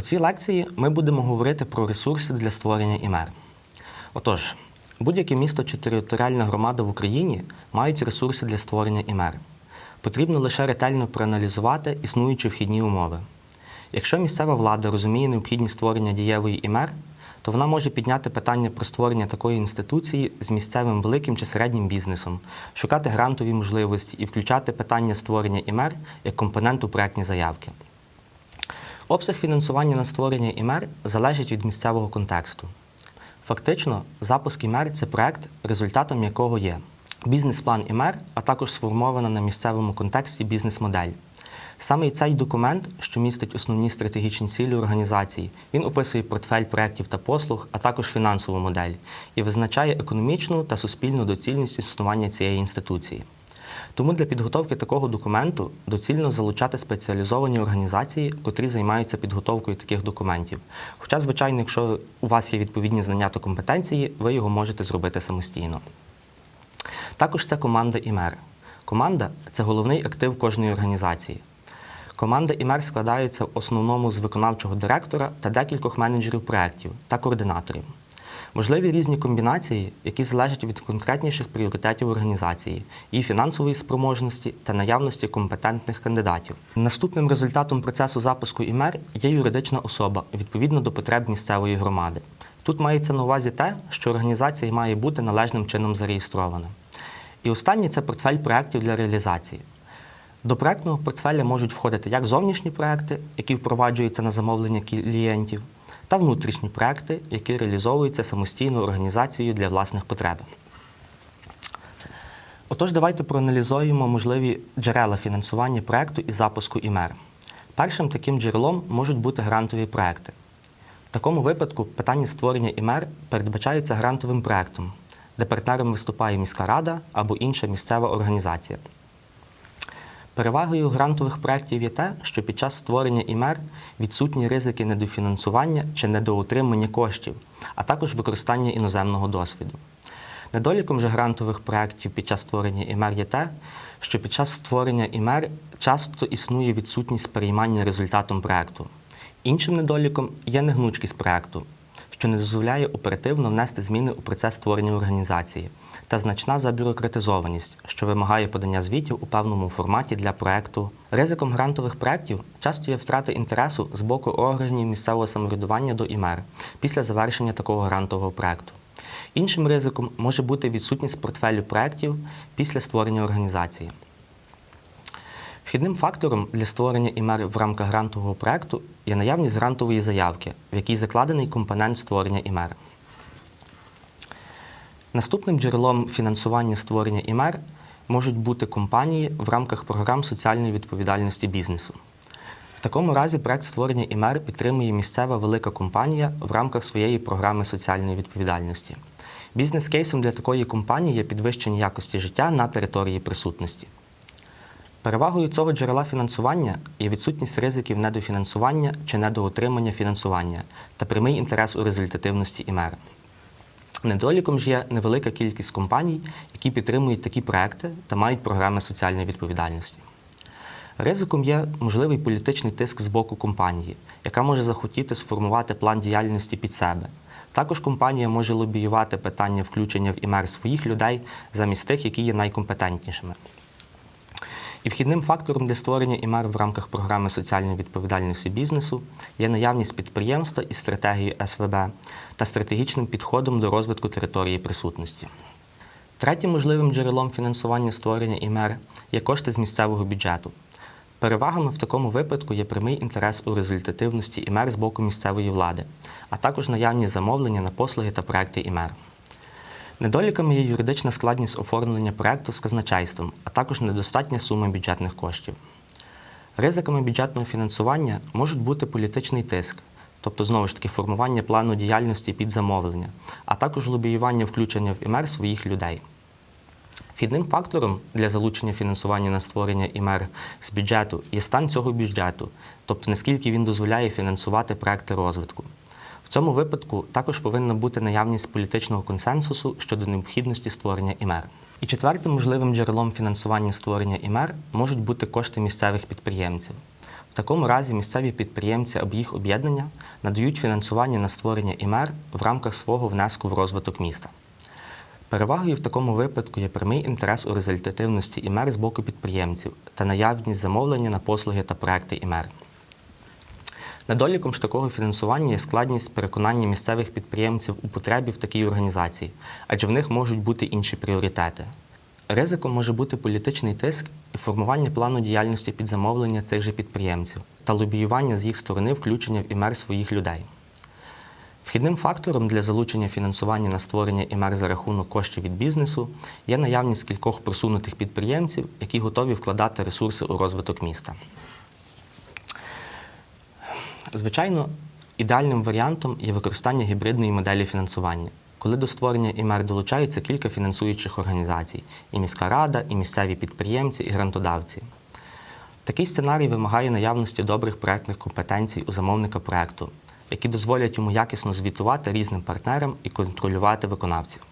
У цій лекції ми будемо говорити про ресурси для створення імер. Отож, будь-яке місто чи територіальна громада в Україні мають ресурси для створення імер. Потрібно лише ретельно проаналізувати існуючі вхідні умови. Якщо місцева влада розуміє необхідність створення дієвої імер, то вона може підняти питання про створення такої інституції з місцевим великим чи середнім бізнесом, шукати грантові можливості і включати питання створення імер як компонент у проектні заявки. Обсяг фінансування на створення імер залежить від місцевого контексту. Фактично, запуск імер це проект, результатом якого є бізнес-план імер, а також сформована на місцевому контексті бізнес-модель. Саме цей документ, що містить основні стратегічні цілі організації, він описує портфель проєктів та послуг, а також фінансову модель і визначає економічну та суспільну доцільність існування цієї інституції. Тому для підготовки такого документу доцільно залучати спеціалізовані організації, котрі займаються підготовкою таких документів. Хоча, звичайно, якщо у вас є відповідні знання та компетенції, ви його можете зробити самостійно. Також це команда імер. Команда це головний актив кожної організації. Команда імер складається в основному з виконавчого директора та декількох менеджерів проєктів та координаторів. Можливі різні комбінації, які залежать від конкретніших пріоритетів організації, її фінансової спроможності та наявності компетентних кандидатів. Наступним результатом процесу запуску імер є юридична особа відповідно до потреб місцевої громади. Тут мається на увазі те, що організація має бути належним чином зареєстрована. І останнє це портфель проєктів для реалізації. До проектного портфеля можуть входити як зовнішні проекти, які впроваджуються на замовлення клієнтів, та внутрішні проекти, які реалізовуються самостійною організацією для власних потреб. Отож, давайте проаналізуємо можливі джерела фінансування проекту і запуску імер. Першим таким джерелом можуть бути грантові проекти. В такому випадку питання створення імер передбачаються грантовим проектом, де партнером виступає міська рада або інша місцева організація. Перевагою грантових проєктів є те, що під час створення імер відсутні ризики недофінансування чи недоотримання коштів, а також використання іноземного досвіду. Недоліком же грантових проєктів під час створення імер є те, що під час створення імер часто існує відсутність переймання результатом проєкту. Іншим недоліком є негнучкість проєкту, що не дозволяє оперативно внести зміни у процес створення організації, та значна забюрократизованість, що вимагає подання звітів у певному форматі для проекту. Ризиком грантових проєктів часто є втрата інтересу з боку органів місцевого самоврядування до імер після завершення такого грантового проекту. Іншим ризиком може бути відсутність портфелю проєктів після створення організації. Вхідним фактором для створення імер в рамках грантового проекту є наявність грантової заявки, в якій закладений компонент створення імер. Наступним джерелом фінансування створення імер можуть бути компанії в рамках програм соціальної відповідальності бізнесу. В такому разі проект створення імер підтримує місцева велика компанія в рамках своєї програми соціальної відповідальності. Бізнес-кейсом для такої компанії є підвищення якості життя на території присутності. Перевагою цього джерела фінансування є відсутність ризиків недофінансування чи недоотримання фінансування та прямий інтерес у результативності імер. Недоліком ж є невелика кількість компаній, які підтримують такі проекти та мають програми соціальної відповідальності. Ризиком є можливий політичний тиск з боку компанії, яка може захотіти сформувати план діяльності під себе. Також компанія може лобіювати питання включення в імер своїх людей замість тих, які є найкомпетентнішими. І вхідним фактором для створення імер в рамках програми соціальної відповідальності бізнесу є наявність підприємства із стратегією СВБ та стратегічним підходом до розвитку території присутності. Третім можливим джерелом фінансування створення імер є кошти з місцевого бюджету. Перевагами в такому випадку є прямий інтерес у результативності імер з боку місцевої влади, а також наявність замовлення на послуги та проекти імер. Недоліками є юридична складність оформлення проекту з казначейством, а також недостатня сума бюджетних коштів. Ризиками бюджетного фінансування можуть бути політичний тиск, тобто знову ж таки формування плану діяльності під замовлення, а також лобіювання включення в імер своїх людей. Вхідним фактором для залучення фінансування на створення імер з бюджету є стан цього бюджету, тобто наскільки він дозволяє фінансувати проекти розвитку. Цьому випадку також повинна бути наявність політичного консенсусу щодо необхідності створення імер. І четвертим можливим джерелом фінансування створення імер можуть бути кошти місцевих підприємців. В такому разі місцеві підприємці або їх об'єднання надають фінансування на створення імер в рамках свого внеску в розвиток міста. Перевагою в такому випадку є прямий інтерес у результативності імер з боку підприємців та наявність замовлення на послуги та проекти імер. Недоліком ж такого фінансування є складність переконання місцевих підприємців у потребі в такій організації, адже в них можуть бути інші пріоритети. Ризиком може бути політичний тиск і формування плану діяльності під замовлення цих же підприємців та лобіювання з їх сторони включення в імер своїх людей. Вхідним фактором для залучення фінансування на створення імер за рахунок коштів від бізнесу є наявність кількох просунутих підприємців, які готові вкладати ресурси у розвиток міста. Звичайно, ідеальним варіантом є використання гібридної моделі фінансування, коли до створення імер долучаються кілька фінансуючих організацій і міська рада, і місцеві підприємці, і грантодавці. Такий сценарій вимагає наявності добрих проектних компетенцій у замовника проекту, які дозволять йому якісно звітувати різним партнерам і контролювати виконавців.